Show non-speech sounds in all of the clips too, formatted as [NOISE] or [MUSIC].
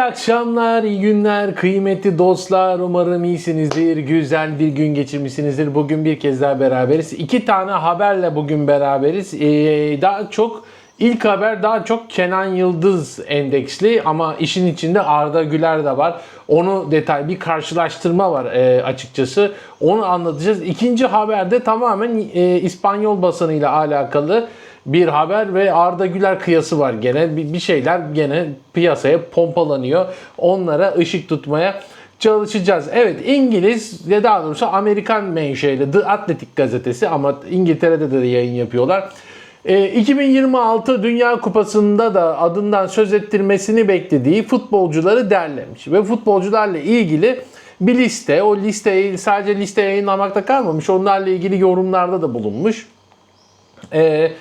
İyi akşamlar, iyi günler, kıymetli dostlar. Umarım iyisinizdir, güzel bir gün geçirmişsinizdir. Bugün bir kez daha beraberiz. İki tane haberle bugün beraberiz. Ee, daha çok ilk haber daha çok Kenan Yıldız endeksli ama işin içinde Arda Güler de var. Onu detay bir karşılaştırma var e, açıkçası. Onu anlatacağız. İkinci haberde tamamen e, İspanyol basınıyla alakalı bir haber ve Arda Güler kıyası var gene. Bir, şeyler gene piyasaya pompalanıyor. Onlara ışık tutmaya çalışacağız. Evet İngiliz ya daha doğrusu Amerikan menşeli The Athletic gazetesi ama İngiltere'de de yayın yapıyorlar. E, 2026 Dünya Kupası'nda da adından söz ettirmesini beklediği futbolcuları derlemiş. Ve futbolcularla ilgili bir liste, o listeyi sadece liste yayınlamakta kalmamış, onlarla ilgili yorumlarda da bulunmuş. Ee,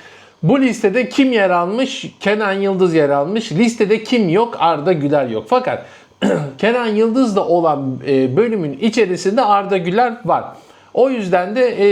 bu listede kim yer almış? Kenan Yıldız yer almış. Listede kim yok? Arda Güler yok. Fakat [CLEARS THROAT] Kenan Yıldız'la olan e, bölümün içerisinde Arda Güler var. O yüzden de e,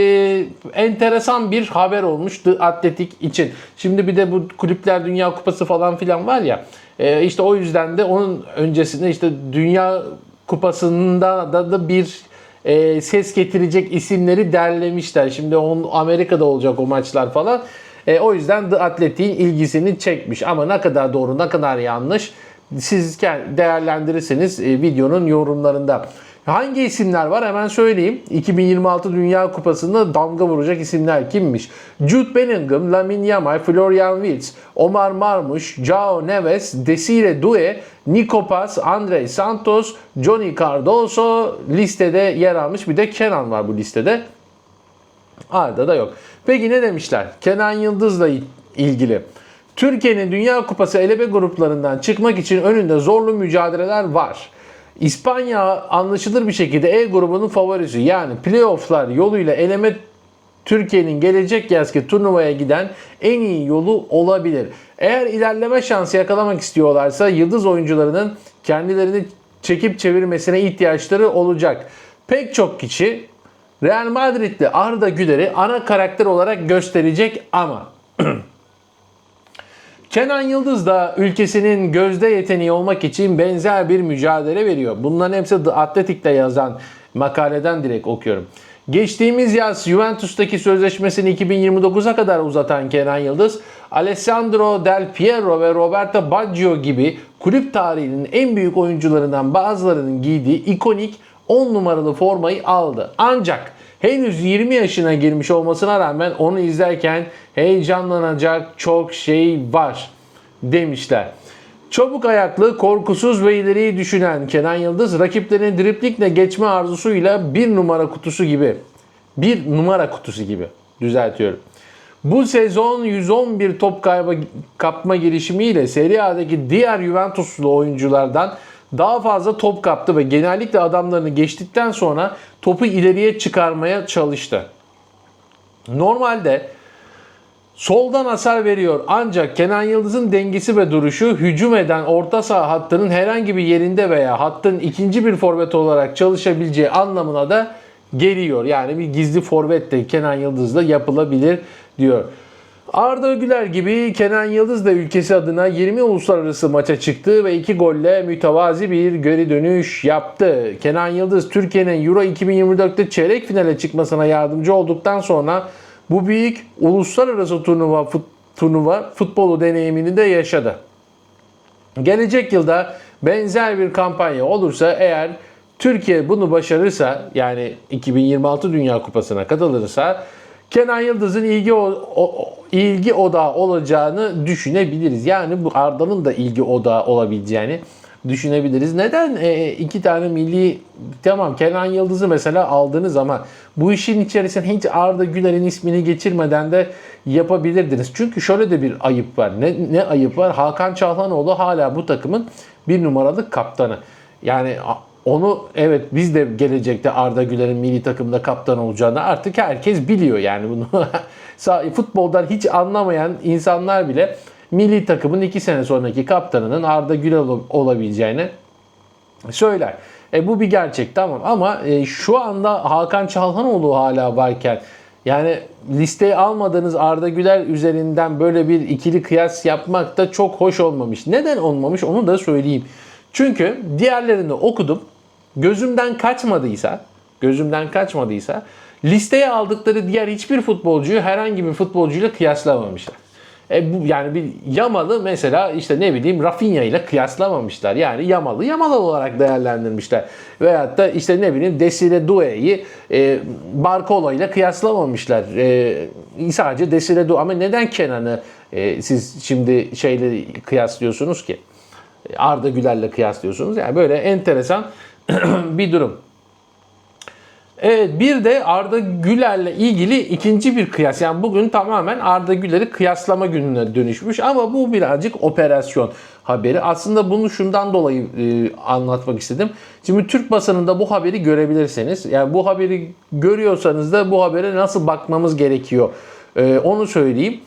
enteresan bir haber olmuştu atletik için. Şimdi bir de bu kulüpler Dünya Kupası falan filan var ya. E, işte o yüzden de onun öncesinde işte Dünya Kupası'nda da, da bir e, ses getirecek isimleri derlemişler. Şimdi on, Amerika'da olacak o maçlar falan. E, o yüzden The Athletic'in ilgisini çekmiş. Ama ne kadar doğru ne kadar yanlış siz değerlendirirseniz e, videonun yorumlarında. Hangi isimler var hemen söyleyeyim. 2026 Dünya Kupası'nda damga vuracak isimler kimmiş? Jude Bellingham, Lamine Yamal, Florian Wirtz, Omar Marmuş, Joao Neves, Desire Doué, Nico Paz, Andre Santos, Johnny Cardoso listede yer almış. Bir de Kenan var bu listede. Arda da yok. Peki ne demişler? Kenan Yıldız'la ilgili. Türkiye'nin Dünya Kupası elebe gruplarından çıkmak için önünde zorlu mücadeleler var. İspanya anlaşılır bir şekilde E grubunun favorisi. Yani playofflar yoluyla eleme Türkiye'nin gelecek yazki turnuvaya giden en iyi yolu olabilir. Eğer ilerleme şansı yakalamak istiyorlarsa yıldız oyuncularının kendilerini çekip çevirmesine ihtiyaçları olacak. Pek çok kişi Real Madrid'de Arda Güler'i ana karakter olarak gösterecek ama [CLEARS THROAT] Kenan Yıldız da ülkesinin gözde yeteneği olmak için benzer bir mücadele veriyor. Bunların hepsi The Athletic'te yazan makaleden direkt okuyorum. Geçtiğimiz yaz Juventus'taki sözleşmesini 2029'a kadar uzatan Kenan Yıldız, Alessandro Del Piero ve Roberto Baggio gibi kulüp tarihinin en büyük oyuncularından bazılarının giydiği ikonik 10 numaralı formayı aldı. Ancak henüz 20 yaşına girmiş olmasına rağmen onu izlerken heyecanlanacak çok şey var demişler. Çabuk ayaklı, korkusuz ve ileriyi düşünen Kenan Yıldız rakiplerin driplikle geçme arzusuyla bir numara kutusu gibi. Bir numara kutusu gibi düzeltiyorum. Bu sezon 111 top kaybı kapma girişimiyle Serie A'daki diğer Juventuslu oyunculardan daha fazla top kaptı ve genellikle adamlarını geçtikten sonra topu ileriye çıkarmaya çalıştı. Normalde soldan hasar veriyor ancak Kenan Yıldız'ın dengesi ve duruşu hücum eden orta saha hattının herhangi bir yerinde veya hattın ikinci bir forvet olarak çalışabileceği anlamına da geliyor. Yani bir gizli forvet de Kenan Yıldız'la yapılabilir diyor. Arda Güler gibi Kenan Yıldız da ülkesi adına 20 uluslararası maça çıktı ve 2 golle mütevazi bir geri dönüş yaptı. Kenan Yıldız Türkiye'nin Euro 2024'te çeyrek finale çıkmasına yardımcı olduktan sonra bu büyük uluslararası turnuva, fut, turnuva futbolu deneyimini de yaşadı. Gelecek yılda benzer bir kampanya olursa eğer Türkiye bunu başarırsa yani 2026 Dünya Kupası'na katılırsa Kenan Yıldız'ın ilgi o, o- ilgi odağı olacağını düşünebiliriz. Yani bu Arda'nın da ilgi odağı olabileceğini düşünebiliriz. Neden e, iki tane milli tamam Kenan Yıldız'ı mesela aldınız ama bu işin içerisine hiç Arda Güler'in ismini geçirmeden de yapabilirdiniz. Çünkü şöyle de bir ayıp var. Ne, ne ayıp var? Hakan Çalhanoğlu hala bu takımın bir numaralı kaptanı. Yani onu evet biz de gelecekte Arda Güler'in milli takımda kaptan olacağını artık herkes biliyor yani bunu. [LAUGHS] Futboldan hiç anlamayan insanlar bile milli takımın iki sene sonraki kaptanının Arda Güler ol- olabileceğini söyler. E bu bir gerçek tamam ama e, şu anda Hakan Çalhanoğlu hala varken yani listeye almadığınız Arda Güler üzerinden böyle bir ikili kıyas yapmak da çok hoş olmamış. Neden olmamış onu da söyleyeyim. Çünkü diğerlerini okudum. Gözümden kaçmadıysa, gözümden kaçmadıysa listeye aldıkları diğer hiçbir futbolcuyu herhangi bir futbolcuyla kıyaslamamışlar. E bu yani bir Yamalı mesela işte ne bileyim Rafinha ile kıyaslamamışlar. Yani Yamalı Yamalı olarak değerlendirmişler. Veyahut da işte ne bileyim Desire Doué'yi e, Barcola ile kıyaslamamışlar. E, sadece Desire Doué ama neden Kenan'ı e, siz şimdi şeyle kıyaslıyorsunuz ki? Arda Güler'le kıyaslıyorsunuz. Yani böyle enteresan [CLEARS THROAT] bir durum. Evet bir de Arda Güler'le ilgili ikinci bir kıyas. Yani bugün tamamen Arda Güler'i kıyaslama gününe dönüşmüş ama bu birazcık operasyon haberi. Aslında bunu şundan dolayı e, anlatmak istedim. Şimdi Türk basınında bu haberi görebilirsiniz. Yani bu haberi görüyorsanız da bu habere nasıl bakmamız gerekiyor e, onu söyleyeyim.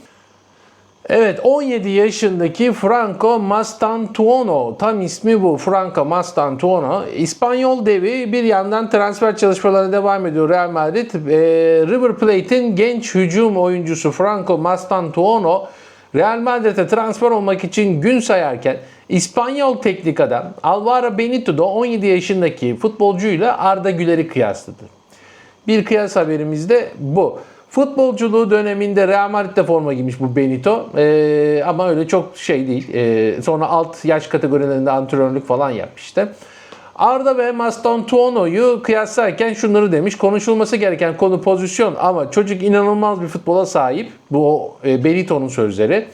Evet 17 yaşındaki Franco Mastantuono tam ismi bu Franco Mastantuono İspanyol devi bir yandan transfer çalışmalarına devam ediyor Real Madrid. Ee, River Plate'in genç hücum oyuncusu Franco Mastantuono Real Madrid'e transfer olmak için gün sayarken İspanyol teknik adam Alvaro Benito da 17 yaşındaki futbolcuyla Arda Güler'i kıyasladı. Bir kıyas haberimiz de bu. Futbolculuğu döneminde Real Madrid'de forma giymiş bu Benito. Ee, ama öyle çok şey değil. Ee, sonra alt yaş kategorilerinde antrenörlük falan yapmıştı. Arda ve Mastantuono'yu kıyaslarken şunları demiş. Konuşulması gereken konu pozisyon ama çocuk inanılmaz bir futbola sahip. Bu e, Benito'nun sözleri.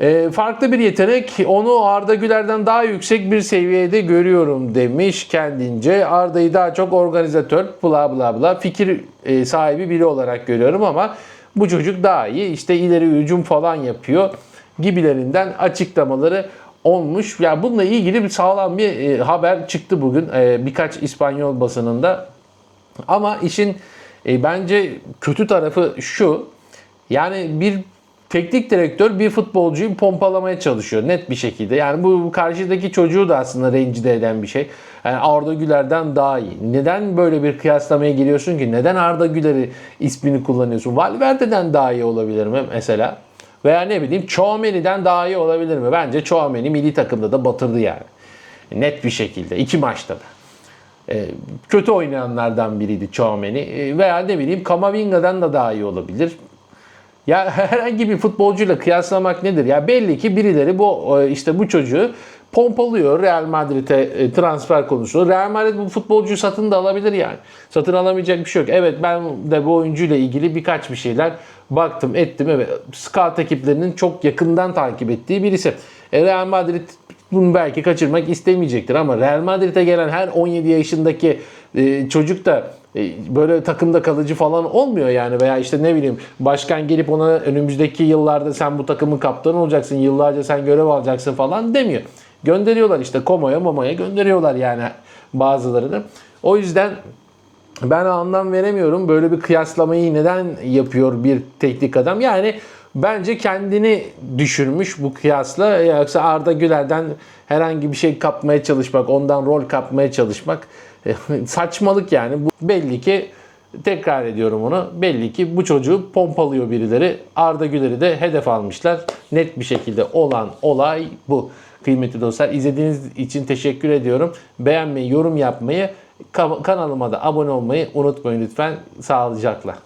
E, farklı bir yetenek. Onu Arda Güler'den daha yüksek bir seviyede görüyorum demiş kendince. Arda'yı daha çok organizatör, bla bla bla fikir e, sahibi biri olarak görüyorum ama bu çocuk daha iyi. İşte ileri hücum falan yapıyor gibilerinden açıklamaları olmuş. Yani bununla ilgili bir sağlam bir e, haber çıktı bugün e, birkaç İspanyol basınında. Ama işin e, bence kötü tarafı şu. Yani bir teknik direktör bir futbolcuyu pompalamaya çalışıyor net bir şekilde. Yani bu karşıdaki çocuğu da aslında rencide eden bir şey. Yani Arda Güler'den daha iyi. Neden böyle bir kıyaslamaya giriyorsun ki? Neden Arda Güler'i ismini kullanıyorsun? Valverde'den daha iyi olabilir mi mesela? Veya ne bileyim Chouameni'den daha iyi olabilir mi? Bence Chouameni milli takımda da batırdı yani. Net bir şekilde. iki maçta da. E, kötü oynayanlardan biriydi Chouameni. E, veya ne bileyim Kamavinga'dan da daha iyi olabilir. Ya herhangi bir futbolcuyla kıyaslamak nedir? Ya belli ki birileri bu e, işte bu çocuğu pompalıyor Real Madrid'e e, transfer konusunda. Real Madrid bu futbolcuyu satın da alabilir yani. Satın alamayacak bir şey yok. Evet ben de bu oyuncuyla ilgili birkaç bir şeyler baktım ettim. Evet scout ekiplerinin çok yakından takip ettiği birisi. E, Real Madrid bunu belki kaçırmak istemeyecektir ama Real Madrid'e gelen her 17 yaşındaki çocuk da böyle takımda kalıcı falan olmuyor yani veya işte ne bileyim başkan gelip ona önümüzdeki yıllarda sen bu takımın kaptanı olacaksın yıllarca sen görev alacaksın falan demiyor. Gönderiyorlar işte Komo'ya Momo'ya gönderiyorlar yani bazılarını. O yüzden ben anlam veremiyorum böyle bir kıyaslamayı neden yapıyor bir teknik adam. Yani bence kendini düşürmüş bu kıyasla. Yoksa Arda Güler'den herhangi bir şey kapmaya çalışmak, ondan rol kapmaya çalışmak [LAUGHS] saçmalık yani. Bu belli ki tekrar ediyorum onu. Belli ki bu çocuğu pompalıyor birileri. Arda Güler'i de hedef almışlar. Net bir şekilde olan olay bu. Kıymetli dostlar izlediğiniz için teşekkür ediyorum. Beğenmeyi, yorum yapmayı, kanalıma da abone olmayı unutmayın lütfen. Sağlıcakla.